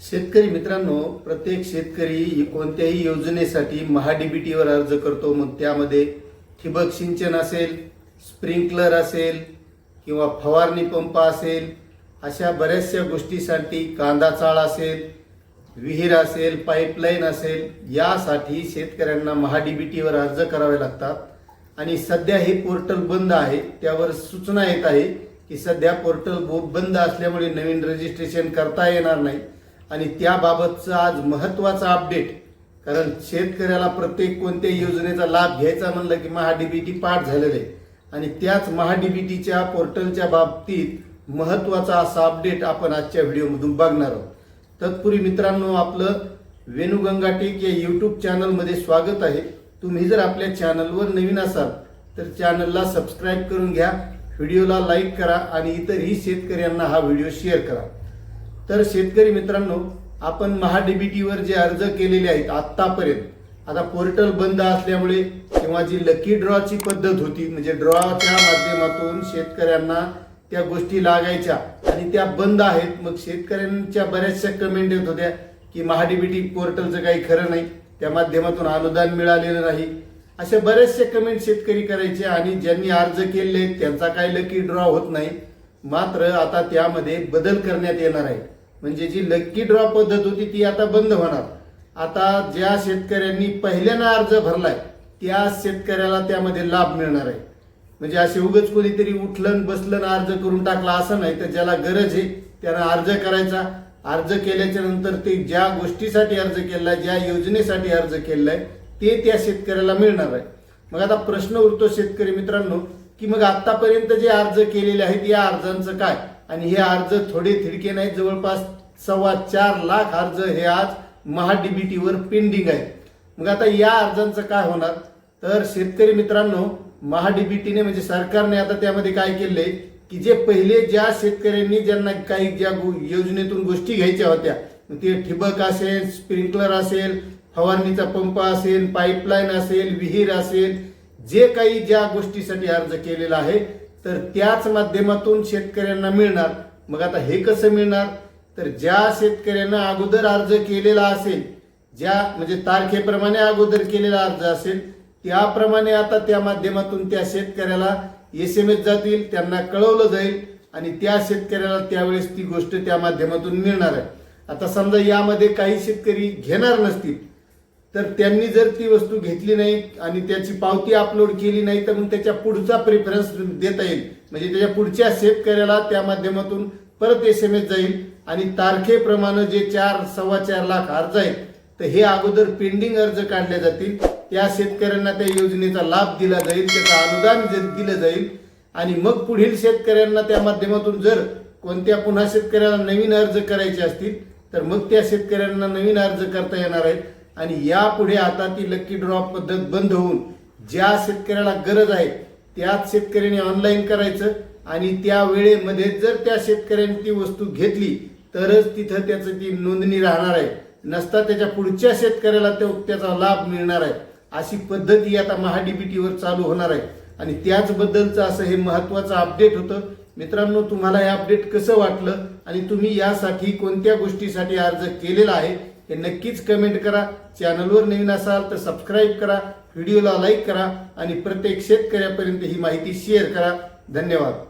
शेतकरी मित्रांनो प्रत्येक शेतकरी कोणत्याही योजनेसाठी महाडीबीटीवर अर्ज करतो. मग त्यामध्ये ठिबक सिंचन असेल स्प्रिंकलर असेल किंवा फवारणी पंप असेल अशा बऱ्याचशा गोष्टीसाठी कांदा चाळ असेल विहीर असेल पाईपलाईन असेल यासाठी शेतकऱ्यांना महाडीबीटीवर अर्ज करावे लागतात. आणि सध्या हे पोर्टल बंद आहे. त्यावर सूचना येत आहे की सध्या पोर्टल बंद असल्यामुळे नवीन रजिस्ट्रेशन करता येणार नाही. आणि त्याबाबतचा आज महत्त्वाचा अपडेट कारण शेतकऱ्याला प्रत्येक कोणत्याही योजनेचा लाभ घ्यायचा म्हणलं की महाडीबीटी पाठ झालेलं आहे. आणि त्याच महाडीबीटीच्या पोर्टलच्या बाबतीत महत्त्वाचा असा अपडेट आपण आजच्या व्हिडिओमधून बघणार आहोत. तत्पूर्वी मित्रांनो आपलं वेणुगंगा टेक या यूट्यूब चॅनलमध्ये स्वागत आहे. तुम्ही जर आपल्या चॅनलवर नवीन असाल तर चॅनलला सबस्क्राईब करून घ्या व्हिडिओला लाईक करा आणि इतरही शेतकऱ्यांना हा व्हिडिओ शेअर करा. तर शेतकरी मित्रांनो आपण महाडीबीटीवर जे अर्ज केलेले आहेत आत्तापर्यंत आता पोर्टल बंद असल्यामुळे किंवा जी लकी ड्रॉची पद्धत होती म्हणजे ड्रॉच्या माध्यमातून शेतकऱ्यांना त्या गोष्टी लागायच्या आणि त्या बंद आहेत मग शेतकऱ्यांच्या बऱ्याचशा कमेंट येत होत्या की महाडीबीटी पोर्टलचं काही खरं नाही त्या माध्यमातून अनुदान मिळालेलं नाही. अशा बरेचसे कमेंट शेतकरी करायचे आणि ज्यांनी अर्ज केले त्यांचा काही लकी ड्रॉ होत नाही. मात्र आता त्यामध्ये बदल करण्यात येणार आहे. म्हणजे जी लक्की ड्रॉ पद्धत होती ती आता बंद होणार. आता ज्या शेतकऱ्यांनी पहिल्यांदा अर्ज भरलाय त्या शेतकऱ्याला त्यामध्ये लाभ मिळणार आहे. म्हणजे असे उगच कोणीतरी उठलं बसलं अर्ज करून टाकला असं नाही तर ज्याला गरज आहे त्यानं अर्ज करायचा. अर्ज केल्याच्यानंतर ते ज्या गोष्टीसाठी अर्ज केलाय ज्या योजनेसाठी अर्ज केलाय ते त्या शेतकऱ्याला मिळणार आहे. मग आता प्रश्न उरतो शेतकरी मित्रांनो की मग आतापर्यंत जे अर्ज केलेले आहेत या अर्जांचं काय? आणि हे अर्ज थोडे थिडके नाहीत. जवळपास सव्वा चार लाख अर्ज हे आज महाडीबीटीवर पेंडिंग आहेत. मग आता या अर्जांचं काय होणार? तर शेतकरी मित्रांनो महाडीबीटीने म्हणजे सरकारने आता त्यामध्ये काय केले की जे पहिले ज्या शेतकऱ्यांनी ज्यांना काही ज्या योजनेतून गोष्टी घ्यायच्या होत्या ते ठिबक असेल स्प्रिंकलर असेल फवारणीचा पंप असेल पाईपलाईन असेल विहीर असेल जे काही ज्या गोष्टीसाठी अर्ज केलेला आहे तर त्याच माध्यमातून शेतकऱ्यांना मिळणार. मग आता हे कसं मिळणार? तर ज्या शेतकऱ्यांना अगोदर अर्ज केलेला असेल ज्या म्हणजे तारखेप्रमाणे अगोदर केलेला अर्ज असेल त्याप्रमाणे आता त्या माध्यमातून त्या शेतकऱ्याला एस एम एस जातील त्यांना कळवलं जाईल आणि त्या शेतकऱ्याला त्यावेळेस ती गोष्ट त्या माध्यमातून मिळणार आहे. आता समजा यामध्ये काही शेतकरी घेणार नसतील तर त्यांनी जर ती वस्तू घेतली नाही आणि त्याची पावती अपलोड केली नाही तर मग त्याच्या पुढचा प्रेफरन्स देता येईल. म्हणजे त्याच्या पुढच्या शेतकऱ्याला त्या माध्यमातून परत एस एम एस जाईल आणि तारखेप्रमाणे जे चार सव्वा चार लाख अर्ज आहेत तर हे अगोदर पेंडिंग अर्ज काढले जातील. त्या शेतकऱ्यांना त्या योजनेचा लाभ दिला जाईल त्याचं अनुदान दिलं जाईल आणि मग पुढील शेतकऱ्यांना त्या माध्यमातून जर कोणत्या पुन्हा शेतकऱ्याला नवीन अर्ज करायचे असतील तर मग त्या शेतकऱ्यांना नवीन अर्ज करता येणार आहेत. आणि यापुढे आता ती लकी ड्रॉ पद्धत बंद होऊन ज्या शेतकऱ्याला गरज आहे त्याच शेतकऱ्याने ऑनलाईन करायचं आणि त्या वेळेमध्ये जर त्या शेतकऱ्याने ती वस्तू घेतली तरच तिथं त्याचं ती नोंदणी राहणार आहे. नसता त्याच्या पुढच्या शेतकऱ्याला तो त्याचा लाभ मिळणार आहे. अशी पद्धती आता महाडीबीटीवर चालू होणार आहे. आणि त्याचबद्दलचं असं हे महत्वाचं अपडेट होतं. मित्रांनो तुम्हाला हे अपडेट कसं वाटलं आणि तुम्ही यासाठी कोणत्या गोष्टीसाठी अर्ज केलेला आहे हे नक्कीच कमेंट करा. चॅनलवर नवीन असाल तर सबस्क्राईब करा व्हिडिओला लाईक करा आणि प्रत्येक शेतकऱ्यापर्यंत ही माहिती शेअर करा. धन्यवाद.